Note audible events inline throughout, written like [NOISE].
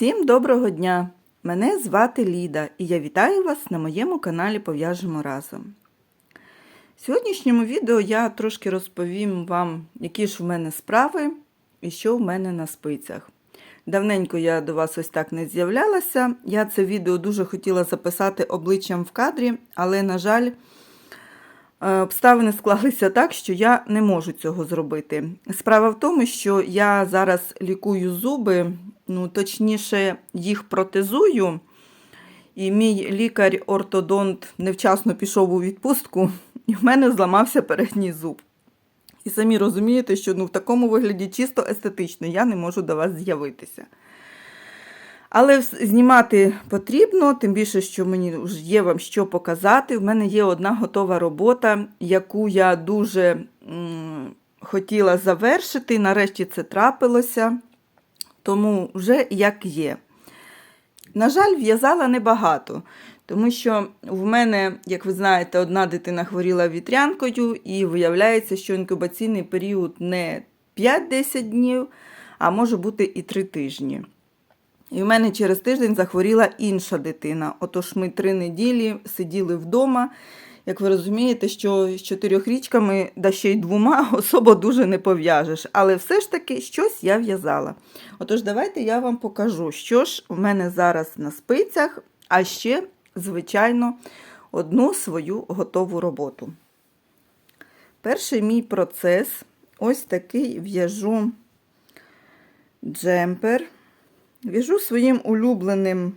Всім доброго дня! Мене звати Ліда і я вітаю вас на моєму каналі Пов'яжемо разом. В сьогоднішньому відео я трошки розповім вам, які ж в мене справи і що в мене на спицях. Давненько я до вас ось так не з'являлася. Я це відео дуже хотіла записати обличчям в кадрі, але, на жаль, е, обставини склалися так, що я не можу цього зробити. Справа в тому, що я зараз лікую зуби, ну, точніше, їх протезую. І мій лікар-ортодонт невчасно пішов у відпустку, і в мене зламався передній зуб. І самі розумієте, що ну, в такому вигляді чисто естетично я не можу до вас з'явитися. Але знімати потрібно, тим більше, що мені вже є вам що показати. В мене є одна готова робота, яку я дуже м, хотіла завершити. Нарешті це трапилося, тому вже як є. На жаль, в'язала небагато, тому що в мене, як ви знаєте, одна дитина хворіла вітрянкою, і виявляється, що інкубаційний період не 5-10 днів, а може бути і 3 тижні. І в мене через тиждень захворіла інша дитина. Отож ми три неділі сиділи вдома. Як ви розумієте, що з чотирьохрічками, да ще й двома [LAUGHS] особо дуже не пов'яжеш. Але все ж таки щось я в'язала. Отож, давайте я вам покажу, що ж в мене зараз на спицях, а ще, звичайно, одну свою готову роботу. Перший мій процес ось такий в'яжу джемпер. В'яжу своїм улюбленим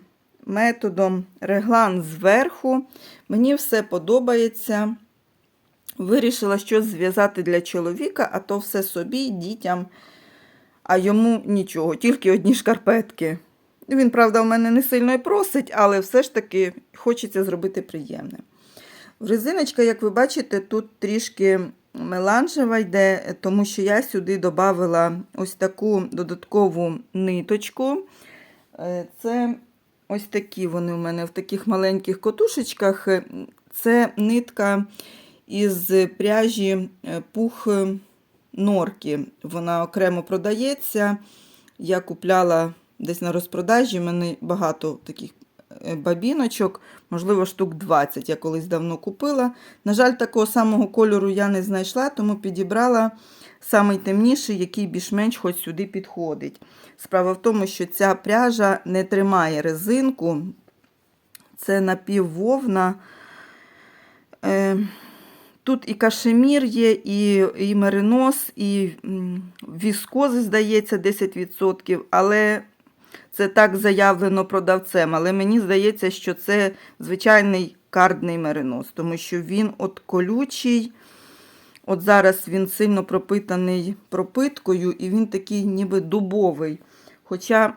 методом реглан зверху. Мені все подобається. Вирішила щось зв'язати для чоловіка, а то все собі, дітям, а йому нічого, тільки одні шкарпетки. Він, правда, у мене не сильно і просить, але все ж таки хочеться зробити приємне. Резиночка, як ви бачите, тут трішки меланжева йде, тому що я сюди додала ось таку додаткову ниточку. Е, Це ось такі вони у мене в таких маленьких котушечках. Е, Це нитка із пряжі е, пух норки. Вона окремо продається. Я купляла десь на розпродажі, в мене багато таких е, бабіночок, можливо, штук 20 я колись давно купила. На жаль, такого самого кольору я не знайшла, тому підібрала самий темніший, який більш-менш хоч сюди підходить. Справа в тому, що ця пряжа не тримає резинку. Це напіввовна. Е, Тут і кашемір є, і, і меринос, і віскози, здається, 10%, але це так заявлено продавцем. Але мені здається, що це звичайний кардний меринос, тому що він от колючий. От зараз він сильно пропитаний пропиткою, і він такий ніби дубовий. Хоча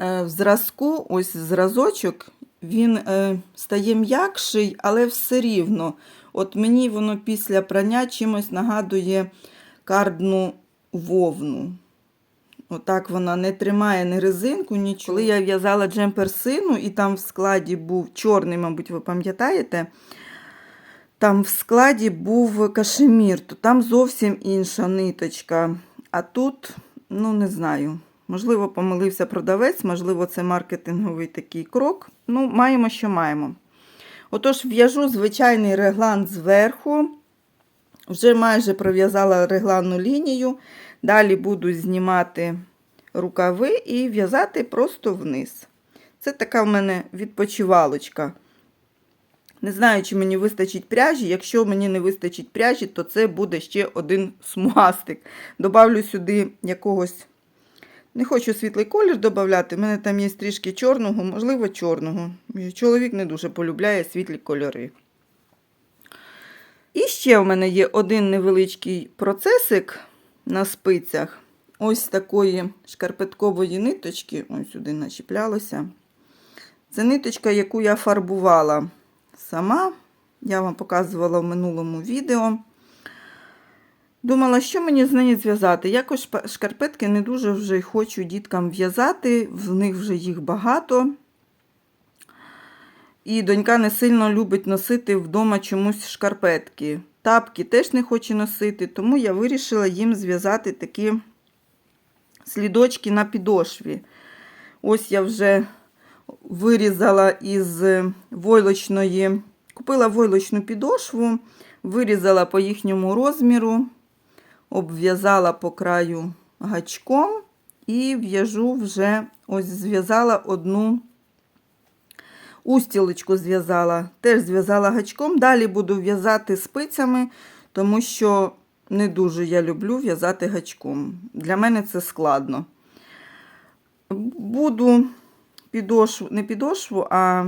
е, в зразку, ось зразочок, він е, стає м'якший, але все рівно. От мені воно після прання чимось нагадує кардну вовну. Отак вона не тримає ні резинку, нічого. Коли я в'язала джемпер сину, і там в складі був чорний, мабуть, ви пам'ятаєте, там в складі був кашемір, то там зовсім інша ниточка. А тут, ну не знаю, можливо, помилився продавець, можливо, це маркетинговий такий крок. Ну, маємо, що маємо. Отож, в'яжу звичайний реглан зверху. Вже майже пров'язала регланну лінію. Далі буду знімати рукави і в'язати просто вниз. Це така в мене відпочивалочка. Не знаю, чи мені вистачить пряжі. Якщо мені не вистачить пряжі, то це буде ще один смугастик. Добавлю сюди якогось. Не хочу світлий колір додати, в мене там є трішки чорного, можливо, чорного. Чоловік не дуже полюбляє світлі кольори. І ще в мене є один невеличкий процесик на спицях. Ось такої шкарпеткової ниточки, ось сюди начіплялося. Це ниточка, яку я фарбувала сама. Я вам показувала в минулому відео. Думала, що мені з неї зв'язати. Якось шкарпетки не дуже вже хочу діткам в'язати, в них вже їх багато. І донька не сильно любить носити вдома чомусь шкарпетки. Тапки теж не хоче носити, тому я вирішила їм зв'язати такі слідочки на підошві. Ось я вже вирізала із войлочної, купила войлочну підошву, вирізала по їхньому розміру, обв'язала по краю гачком і в'яжу вже ось зв'язала одну устілочку зв'язала, теж зв'язала гачком. Далі буду в'язати спицями, тому що не дуже я люблю в'язати гачком. Для мене це складно. Буду підошву, не підошву, а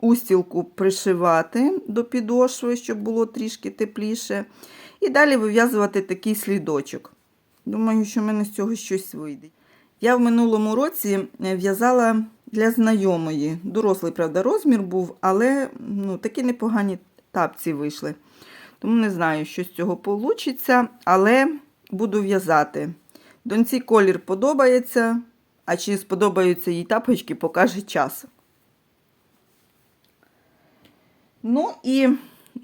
устілку пришивати до підошви, щоб було трішки тепліше. І далі вив'язувати такий слідочок. Думаю, що в мене з цього щось вийде. Я в минулому році в'язала для знайомої. Дорослий, правда, розмір був, але ну, такі непогані тапці вийшли. Тому не знаю, що з цього вийде, але буду в'язати. Доньці колір подобається, а чи сподобаються їй тапочки, покаже час. Ну і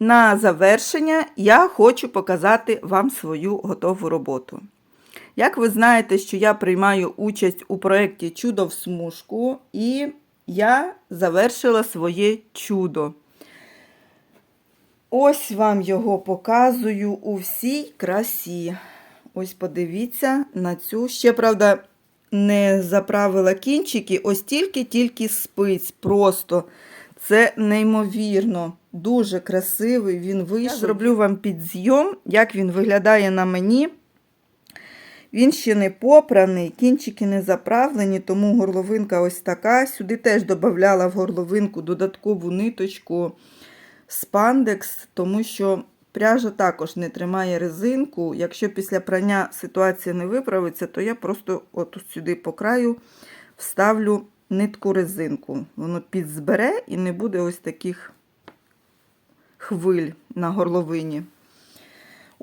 на завершення я хочу показати вам свою готову роботу. Як ви знаєте, що я приймаю участь у проєкті Чудо в смужку, і я завершила своє чудо. Ось вам його показую у всій красі. Ось подивіться на цю. Ще, правда, не заправила кінчики, ось тільки-тільки спиць. Просто це неймовірно, дуже красивий він вийшов. Я зроблю вам підзйом, як він виглядає на мені. Він ще не попраний, кінчики не заправлені, тому горловинка ось така. Сюди теж додавала в горловинку додаткову ниточку спандекс, тому що пряжа також не тримає резинку. Якщо після прання ситуація не виправиться, то я просто от сюди по краю вставлю нитку резинку. Воно підзбере і не буде ось таких хвиль на горловині.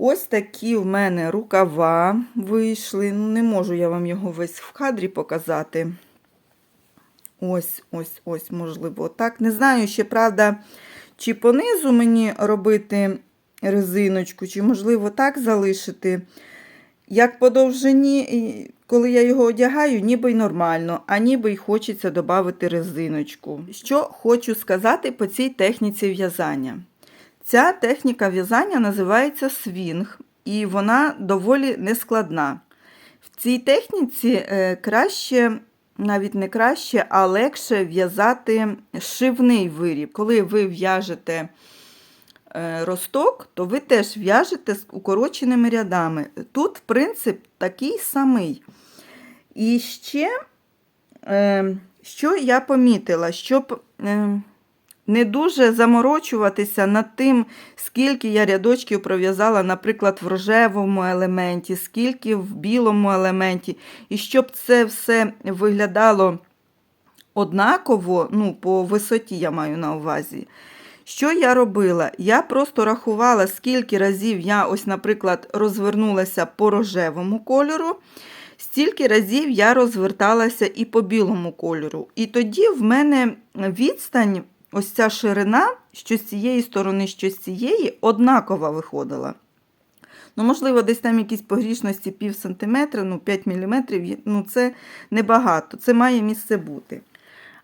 Ось такі в мене рукава вийшли. Ну, не можу я вам його весь в кадрі показати. Ось, ось, ось, можливо, так. Не знаю, ще, правда, чи понизу мені робити резиночку, чи, можливо, так залишити. Як по довжині, коли я його одягаю, ніби й нормально, а ніби й хочеться додати резиночку. Що хочу сказати по цій техніці в'язання. Ця техніка в'язання називається свінг, і вона доволі нескладна. В цій техніці е, краще, навіть не краще, а легше в'язати шивний виріб. Коли ви в'яжете е, росток, то ви теж в'яжете з укороченими рядами. Тут принцип такий самий. І ще, е, що я помітила, щоб не дуже заморочуватися над тим, скільки я рядочків пров'язала, наприклад, в рожевому елементі, скільки в білому елементі. І щоб це все виглядало однаково, ну, по висоті я маю на увазі. Що я робила? Я просто рахувала, скільки разів я, ось, наприклад, розвернулася по рожевому кольору, стільки разів я розверталася і по білому кольору. І тоді в мене відстань ось ця ширина, що з цієї сторони, що з цієї, однакова виходила. Ну, Можливо, десь там якісь погрішності пів сантиметра, ну 5 мм, ну це небагато, це має місце бути.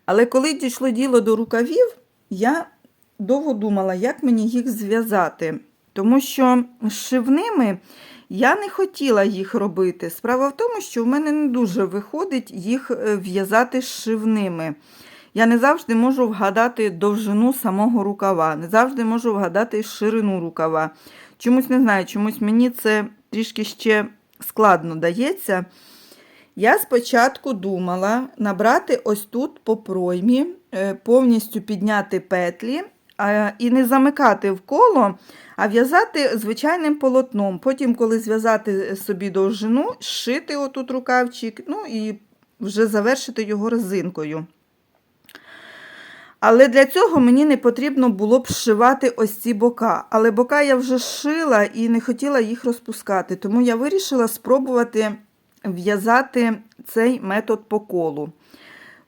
Але коли дійшло діло до рукавів, я довго думала, як мені їх зв'язати. Тому що шивними я не хотіла їх робити. Справа в тому, що в мене не дуже виходить їх е, в'язати шивними. Я не завжди можу вгадати довжину самого рукава, не завжди можу вгадати ширину рукава. Чомусь не знаю, чомусь мені це трішки ще складно дається. Я спочатку думала набрати ось тут по проймі, е, повністю підняти петлі і не замикати в коло, а в'язати звичайним полотном. Потім, коли зв'язати собі довжину, зшити отут рукавчик, ну і вже завершити його резинкою. Але для цього мені не потрібно було б зшивати ось ці бока. Але бока я вже шила і не хотіла їх розпускати. Тому я вирішила спробувати в'язати цей метод по колу.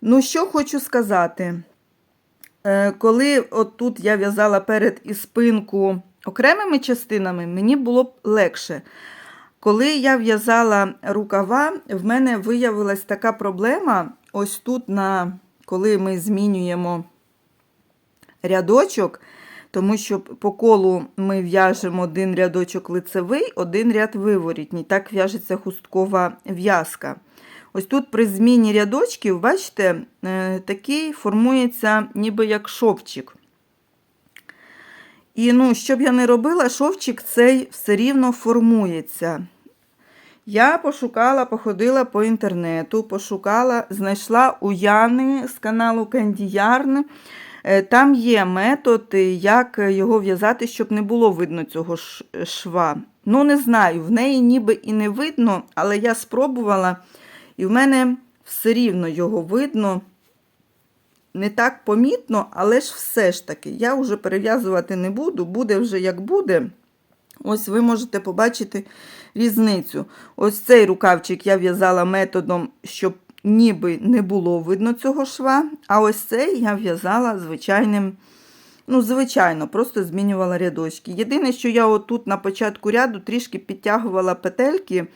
Ну, що хочу сказати. Е, коли отут я в'язала перед і спинку окремими частинами, мені було б легше. Коли я в'язала рукава, в мене виявилась така проблема. Ось тут, на, коли ми змінюємо рядочок, тому що по колу ми в'яжемо один рядочок лицевий, один ряд виворітній. Так в'яжеться хусткова в'язка. Ось тут при зміні рядочків, бачите, е, такий формується ніби як шовчик. І ну, що б я не робила, шовчик цей все рівно формується. Я пошукала, походила по інтернету, пошукала, знайшла у Яни з каналу. Е, Там є метод, е, як його в'язати, щоб не було видно цього шва. Ну, не знаю, в неї ніби і не видно, але я спробувала, і в мене все рівно його видно. Не так помітно, але ж все ж таки. Я вже перев'язувати не буду, буде вже як буде. Ось ви можете побачити різницю. Ось цей рукавчик я в'язала методом, щоб ніби не було видно цього шва. А ось цей я в'язала звичайним, ну, звичайно, просто змінювала рядочки. Єдине, що я отут на початку ряду трішки підтягувала петельки,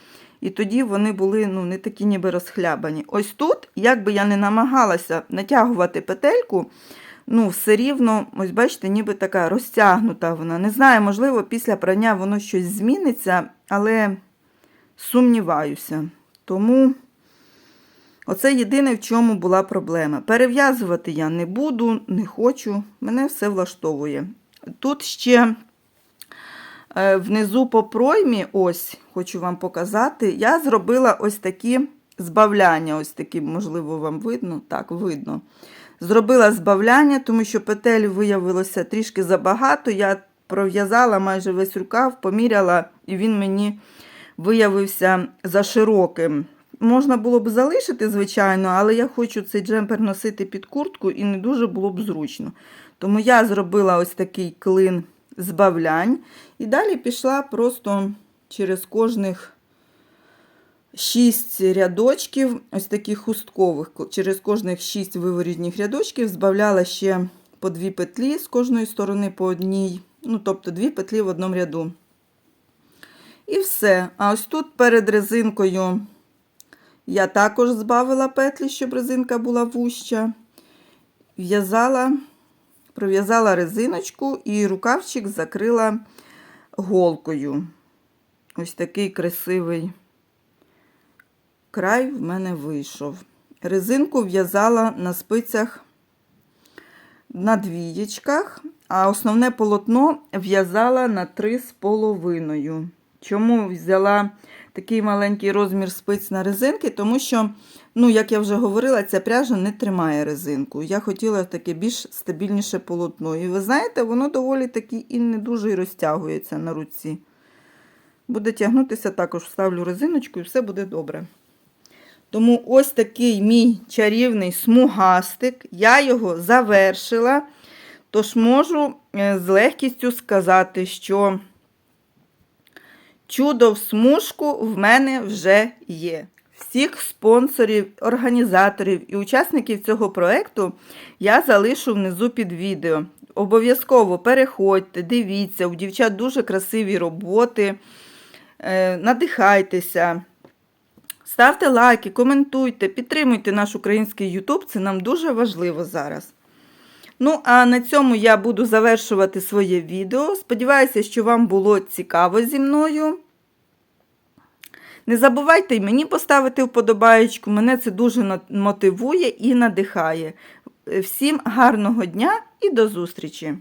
і тоді вони були ну, не такі ніби розхлябані. Ось тут, як би я не намагалася натягувати петельку, ну, все рівно, ось бачите, ніби така розтягнута вона. Не знаю, можливо, після прання воно щось зміниться, але сумніваюся. Тому оце єдине, в чому була проблема. Перев'язувати я не буду, не хочу, мене все влаштовує. Тут ще е, внизу по проймі, ось, хочу вам показати, я зробила ось такі збавляння, ось такі, можливо, вам видно. Так, видно. Зробила збавляння, тому що петель виявилося трішки забагато. Я пров'язала майже весь рукав, поміряла, і він мені виявився за широким. Можна було б залишити, звичайно, але я хочу цей джемпер носити під куртку і не дуже було б зручно. Тому я зробила ось такий клин збавлянь. І далі пішла просто через кожних шість рядочків, ось таких хусткових, через кожних шість виворітніх рядочків збавляла ще по дві петлі з кожної сторони по одній, ну, тобто дві петлі в одному ряду. І все. А ось тут перед резинкою я також збавила петлі, щоб резинка була вуща. В'язала, пров'язала резиночку і рукавчик закрила голкою. Ось такий красивий край в мене вийшов. Резинку в'язала на спицях на двієчках, а основне полотно в'язала на три з половиною. Чому взяла такий маленький розмір спиць на резинки? Тому що, ну, як я вже говорила, ця пряжа не тримає резинку. Я хотіла таке більш стабільніше полотно. І ви знаєте, воно доволі таки і не дуже розтягується на руці. Буде тягнутися, також вставлю резиночку і все буде добре. Тому ось такий мій чарівний смугастик. Я його завершила. Тож можу е, з легкістю сказати, що чудо в смужку в мене вже є. Всіх спонсорів, організаторів і учасників цього проєкту я залишу внизу під відео. Обов'язково переходьте, дивіться, у дівчат дуже красиві роботи. Е, Надихайтеся. Ставте лайки, коментуйте, підтримуйте наш український YouTube, це нам дуже важливо зараз. Ну, а на цьому я буду завершувати своє відео. Сподіваюся, що вам було цікаво зі мною. Не забувайте й мені поставити вподобаєчку, мене це дуже мотивує і надихає. Всім гарного дня і до зустрічі!